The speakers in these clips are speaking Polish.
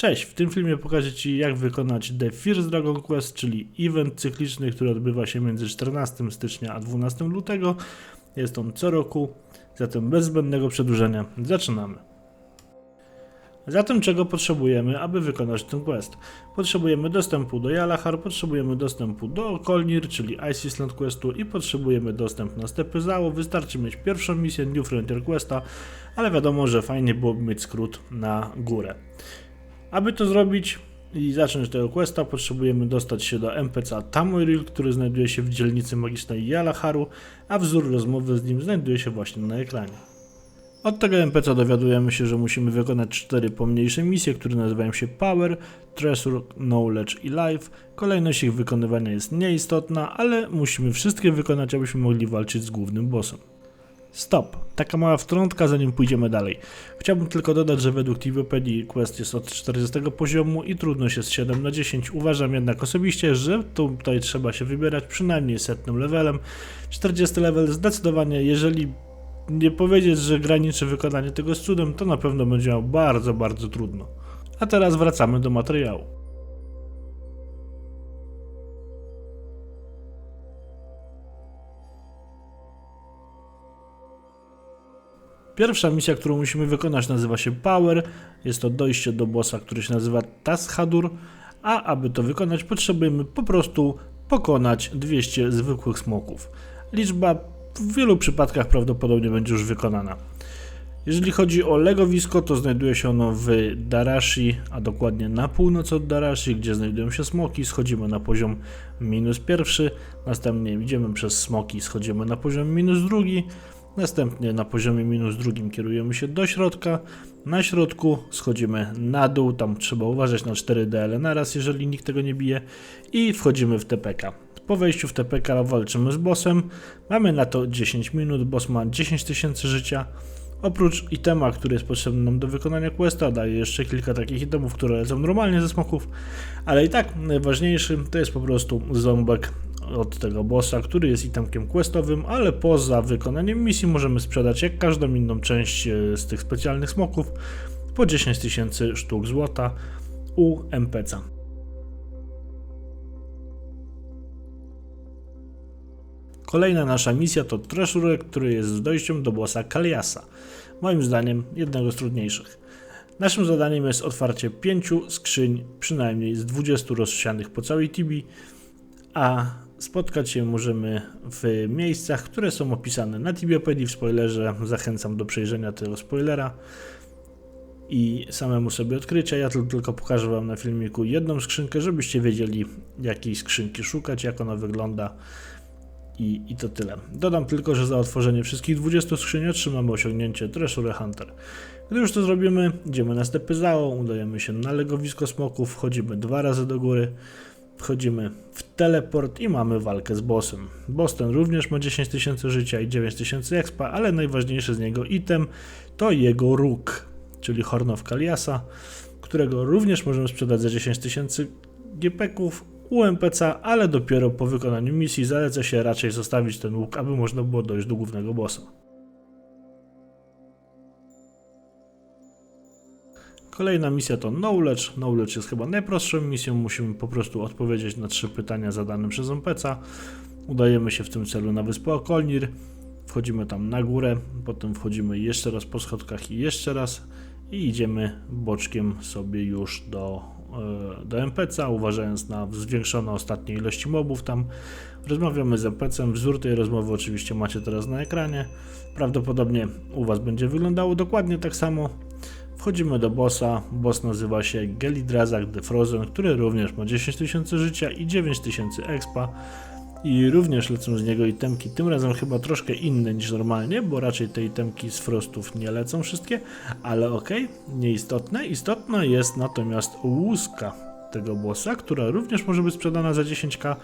Cześć, w tym filmie pokażę Ci jak wykonać The First Dragon Quest, czyli event cykliczny, który odbywa się między 14 stycznia a 12 lutego. Jest on co roku, zatem bez zbędnego przedłużenia zaczynamy. Zatem czego potrzebujemy, aby wykonać ten quest? Potrzebujemy dostępu do Jalachar, potrzebujemy dostępu do Kolnir, czyli Ice Island Questu i potrzebujemy dostęp na Stepy Zao. Wystarczy mieć pierwszą misję New Frontier Questa, ale wiadomo, że fajnie byłoby mieć skrót na górę. Aby to zrobić i zacząć tego questa, potrzebujemy dostać się do NPC Tamoril, który znajduje się w dzielnicy magicznej Yalaharu, a wzór rozmowy z nim znajduje się właśnie na ekranie. Od tego NPC dowiadujemy się, że musimy wykonać cztery pomniejsze misje, które nazywają się Power, Treasure, Knowledge i Life. Kolejność ich wykonywania jest nieistotna, ale musimy wszystkie wykonać, abyśmy mogli walczyć z głównym bossem. Stop. Taka mała wtrątka, zanim pójdziemy dalej. Chciałbym tylko dodać, że według TVPD quest jest od 40 poziomu i trudność jest 7 na 10. Uważam jednak osobiście, że tutaj trzeba się wybierać przynajmniej setnym levelem. 40 level zdecydowanie, jeżeli nie powiedzieć, że graniczy wykonanie tego z cudem, to na pewno będzie miał bardzo, bardzo trudno. A teraz wracamy do materiału. Pierwsza misja, którą musimy wykonać nazywa się Power. Jest to dojście do bossa, który się nazywa Tashadur, a aby to wykonać potrzebujemy po prostu pokonać 200 zwykłych smoków. Liczba w wielu przypadkach prawdopodobnie będzie już wykonana. Jeżeli chodzi o legowisko, to znajduje się ono w Darashi, a dokładnie na północ od Darashi, gdzie znajdują się smoki. Schodzimy na poziom minus pierwszy, następnie idziemy przez smoki, schodzimy na poziom minus drugi, Następnie na poziomie minus drugim kierujemy się do środka. Na środku schodzimy na dół, tam trzeba uważać na 4 DL naraz, jeżeli nikt tego nie bije. I wchodzimy w TPK. Po wejściu w TPK walczymy z bossem. Mamy na to 10 minut, boss ma 10 tysięcy życia. Oprócz itema, który jest potrzebny nam do wykonania questa, daje jeszcze kilka takich itemów, które lecą normalnie ze smoków, ale i tak najważniejszy to jest po prostu ząbek od tego bossa, który jest itemkiem questowym, ale poza wykonaniem misji możemy sprzedać jak każdą inną część e, z tych specjalnych smoków po 10 tysięcy sztuk złota u NPC. Kolejna nasza misja to Treasure, który jest dojściem do bossa Kaliasa. Moim zdaniem jednego z trudniejszych. Naszym zadaniem jest otwarcie pięciu skrzyń, przynajmniej z 20 rozsianych po całej Tibi, a Spotkać się możemy w miejscach, które są opisane na Tibiopedii w spoilerze. Zachęcam do przejrzenia tego spoilera i samemu sobie odkrycia. Ja tylko pokażę Wam na filmiku jedną skrzynkę, żebyście wiedzieli jakiej skrzynki szukać, jak ona wygląda i, i to tyle. Dodam tylko, że za otworzenie wszystkich 20 skrzyń otrzymamy osiągnięcie Treasure Hunter. Gdy już to zrobimy, idziemy na stepy ZAO, udajemy się na legowisko smoków, wchodzimy dwa razy do góry, Wchodzimy w teleport i mamy walkę z bossem. Boss ten również ma 10 tysięcy życia i 9 tysięcy expa, ale najważniejszy z niego item to jego róg, czyli Horn of Kaliasa, którego również możemy sprzedać za 10 tysięcy u NPC, ale dopiero po wykonaniu misji zaleca się raczej zostawić ten łuk, aby można było dojść do głównego bossa. Kolejna misja to Knowledge. Knowledge jest chyba najprostszą misją. Musimy po prostu odpowiedzieć na trzy pytania zadane przez NPC. Udajemy się w tym celu na wyspę Okolnir. Wchodzimy tam na górę, potem wchodzimy jeszcze raz po schodkach i jeszcze raz i idziemy boczkiem sobie już do, e, do NPC, uważając na zwiększone ostatnie ilości mobów tam. Rozmawiamy z NPC, wzór tej rozmowy oczywiście macie teraz na ekranie. Prawdopodobnie u Was będzie wyglądało dokładnie tak samo. Wchodzimy do bossa. Boss nazywa się Gelidrazak the Frozen, który również ma 10 tysięcy życia i 9 tysięcy expa. I również lecą z niego itemki, tym razem chyba troszkę inne niż normalnie, bo raczej te itemki z Frostów nie lecą wszystkie, ale okej, okay, nieistotne. Istotna jest natomiast łuska tego bossa, która również może być sprzedana za 10k,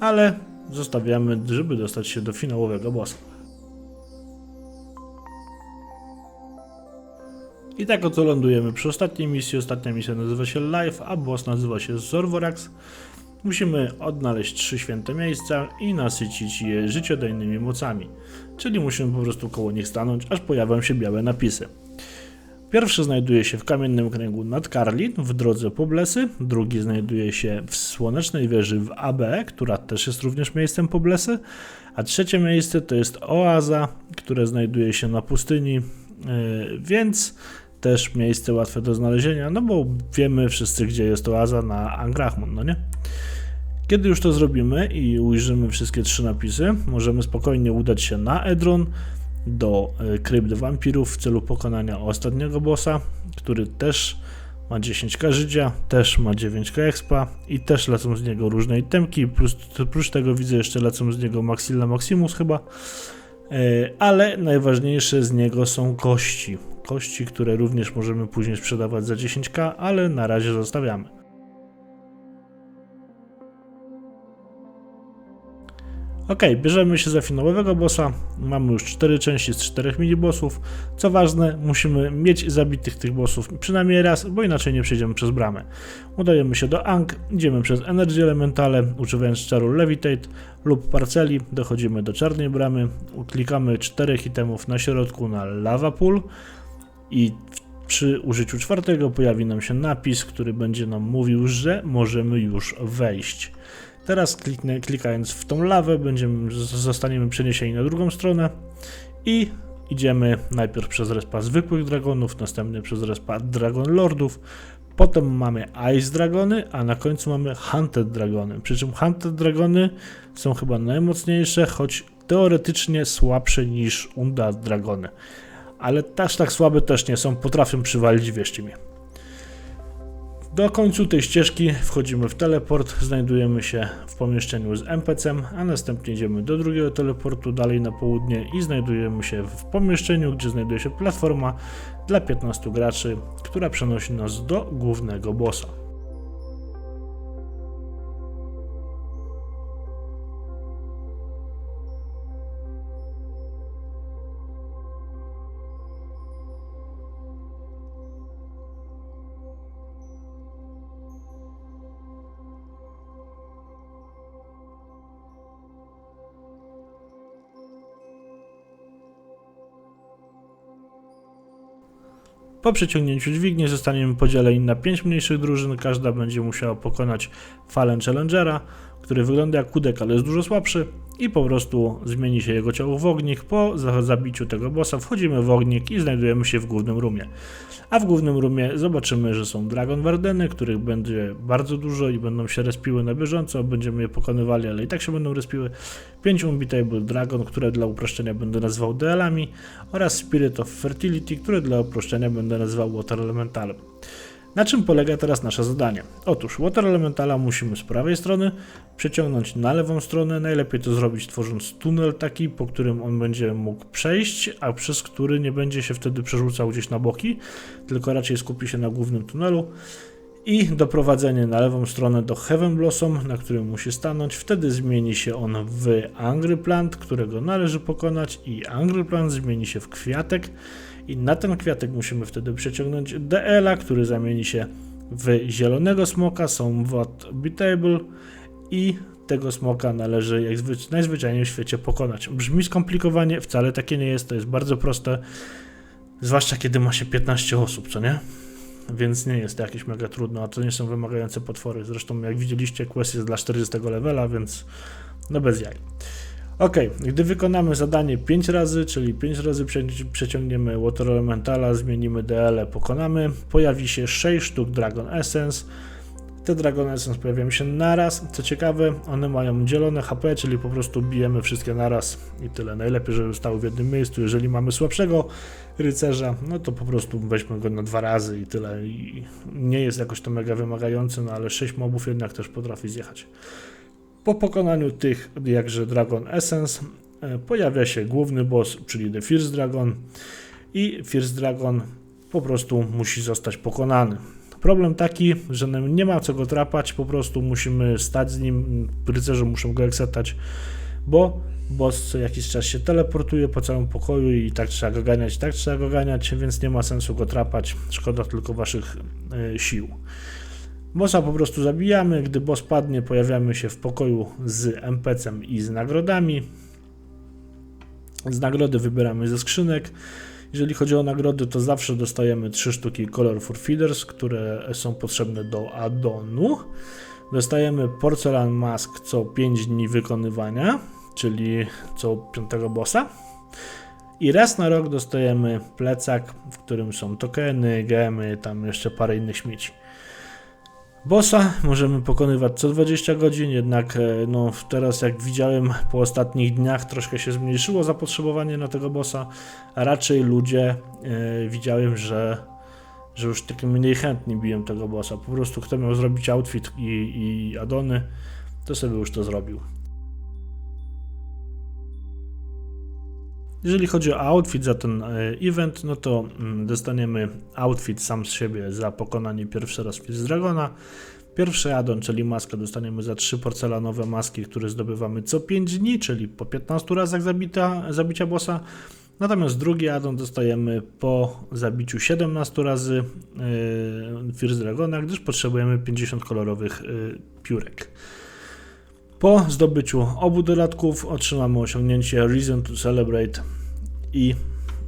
ale zostawiamy, żeby dostać się do finałowego bossa. I tak oto lądujemy przy ostatniej misji. Ostatnia misja nazywa się Life, a boss nazywa się Zorvorax. Musimy odnaleźć trzy święte miejsca i nasycić je życiodajnymi mocami. Czyli musimy po prostu koło nich stanąć, aż pojawią się białe napisy. Pierwszy znajduje się w Kamiennym Kręgu nad Karlin w drodze po Blesy, drugi znajduje się w Słonecznej Wieży w ABE, która też jest również miejscem po Blesy, a trzecie miejsce to jest Oaza, które znajduje się na pustyni, yy, więc też miejsce łatwe do znalezienia, no bo wiemy wszyscy, gdzie jest Oaza na Angrachmon, no nie? Kiedy już to zrobimy i ujrzymy wszystkie trzy napisy, możemy spokojnie udać się na Edron, do e, krypt wampirów w celu pokonania ostatniego bossa, który też ma 10k życia, też ma 9k expa i też lecą z niego różne itemki, plus, tego widzę jeszcze lecą z niego Maxilla Maximus chyba, e, ale najważniejsze z niego są kości. Kości, które również możemy później sprzedawać za 10k, ale na razie zostawiamy. Ok, bierzemy się za finałowego bossa. Mamy już 4 części z 4 minibossów. Co ważne, musimy mieć zabitych tych bossów przynajmniej raz, bo inaczej nie przejdziemy przez bramę. Udajemy się do Ang, idziemy przez Energy Elementale, używając czaru Levitate lub Parceli, dochodzimy do czarnej bramy, klikamy 4 itemów na środku na Lava Pool i przy użyciu czwartego pojawi nam się napis, który będzie nam mówił, że możemy już wejść. Teraz kliknę, klikając w tą lawę będziemy, zostaniemy przeniesieni na drugą stronę i idziemy najpierw przez respa zwykłych dragonów, następnie przez respa Dragon Lordów, potem mamy Ice Dragony, a na końcu mamy Hunted Dragony. Przy czym Hunted Dragony są chyba najmocniejsze, choć teoretycznie słabsze niż Undead Dragony. Ale też tak słabe też nie są, potrafią przywalić, wierzcie mi. Do końcu tej ścieżki wchodzimy w teleport, znajdujemy się w pomieszczeniu z NPC-em, a następnie idziemy do drugiego teleportu dalej na południe i znajdujemy się w pomieszczeniu, gdzie znajduje się platforma dla 15 graczy, która przenosi nas do głównego bossa. Po przeciągnięciu dźwigni zostaniemy podzieleni na 5 mniejszych drużyn, każda będzie musiała pokonać falę Challengera, który wygląda jak kudek, ale jest dużo słabszy i po prostu zmieni się jego ciało w ognik. Po zabiciu tego bossa wchodzimy w ognik i znajdujemy się w głównym roomie. A w głównym roomie zobaczymy, że są Dragon Wardeny, których będzie bardzo dużo i będą się respiły na bieżąco, będziemy je pokonywali, ale i tak się będą respiły. 5 Unbeatable Dragon, które dla uproszczenia będę nazywał DL-ami oraz Spirit of Fertility, które dla uproszczenia będę nazywał Water Elementalem. Na czym polega teraz nasze zadanie? Otóż Water Elementala musimy z prawej strony przeciągnąć na lewą stronę. Najlepiej to zrobić tworząc tunel taki, po którym on będzie mógł przejść, a przez który nie będzie się wtedy przerzucał gdzieś na boki, tylko raczej skupi się na głównym tunelu. I doprowadzenie na lewą stronę do Heaven Blossom, na którym musi stanąć. Wtedy zmieni się on w Angry Plant, którego należy pokonać, i Angry Plant zmieni się w kwiatek i na ten kwiatek musimy wtedy przeciągnąć DL-a, który zamieni się w zielonego smoka, wod beatable i tego smoka należy jak najzwyczajniej w świecie pokonać. Brzmi skomplikowanie, wcale takie nie jest, to jest bardzo proste, zwłaszcza kiedy ma się 15 osób, co nie? Więc nie jest to jakieś mega trudno, a to nie są wymagające potwory. Zresztą jak widzieliście, quest jest dla 40 levela, więc no bez jaj. Ok, gdy wykonamy zadanie 5 razy, czyli 5 razy przeciągniemy Water Elementala, zmienimy DL, pokonamy, pojawi się 6 sztuk Dragon Essence. Te Dragon Essence pojawiają się naraz. Co ciekawe, one mają dzielone HP, czyli po prostu bijemy wszystkie naraz i tyle. Najlepiej, żeby stały w jednym miejscu. Jeżeli mamy słabszego rycerza, no to po prostu weźmy go na dwa razy i tyle. I nie jest jakoś to mega wymagające, no ale 6 mobów jednak też potrafi zjechać. Po pokonaniu tych, jakże Dragon Essence, e, pojawia się główny boss, czyli The First Dragon i First Dragon po prostu musi zostać pokonany. Problem taki, że nie ma co go trapać, po prostu musimy stać z nim, rycerze muszą go eksetać, bo boss co jakiś czas się teleportuje po całym pokoju i tak trzeba go ganiać, tak trzeba go ganiać, więc nie ma sensu go trapać, szkoda tylko waszych y, sił. Bossa po prostu zabijamy, gdy boss padnie, pojawiamy się w pokoju z NPC-em i z nagrodami. Z nagrody wybieramy ze skrzynek. Jeżeli chodzi o nagrody, to zawsze dostajemy 3 sztuki Colorful Feeders, które są potrzebne do addonu. Dostajemy Porcelain Mask co 5 dni wykonywania, czyli co 5 bossa. I raz na rok dostajemy plecak, w którym są tokeny, gemy, tam jeszcze parę innych śmieci. Bossa możemy pokonywać co 20 godzin, jednak e, no, teraz jak widziałem po ostatnich dniach troszkę się zmniejszyło zapotrzebowanie na tego bossa, raczej ludzie e, widziałem, że, że już tak mniej chętnie biją tego bossa. Po prostu kto miał zrobić outfit i, i adony, to sobie już to zrobił. Jeżeli chodzi o outfit za ten e, event, no to mm, dostaniemy outfit sam z siebie za pokonanie pierwszy raz Fizz Dragona. Pierwszy addon, czyli maskę, dostaniemy za 3 porcelanowe maski, które zdobywamy co 5 dni, czyli po 15 razach zabita, zabicia bossa. Natomiast drugi addon dostajemy po zabiciu 17 razy yy, First Dragona, gdyż potrzebujemy 50 kolorowych yy, piórek. Po zdobyciu obu dodatków otrzymamy osiągnięcie Reason to Celebrate i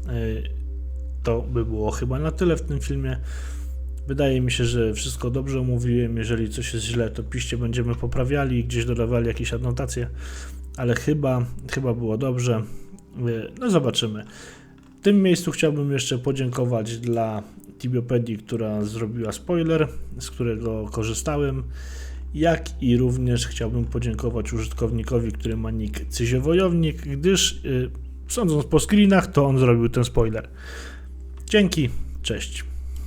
y, to by było chyba na tyle w tym filmie. Wydaje mi się, że wszystko dobrze omówiłem. Jeżeli coś jest źle, to piszcie, będziemy poprawiali, gdzieś dodawali jakieś adnotacje, ale chyba, chyba było dobrze. Y, No zobaczymy. W tym miejscu chciałbym jeszcze podziękować dla Tibiopedii, która zrobiła spoiler, z którego korzystałem jak i również chciałbym podziękować użytkownikowi, który ma nick Cyziewojownik, gdyż yy, sądząc po screenach, to on zrobił ten spoiler. Dzięki, cześć.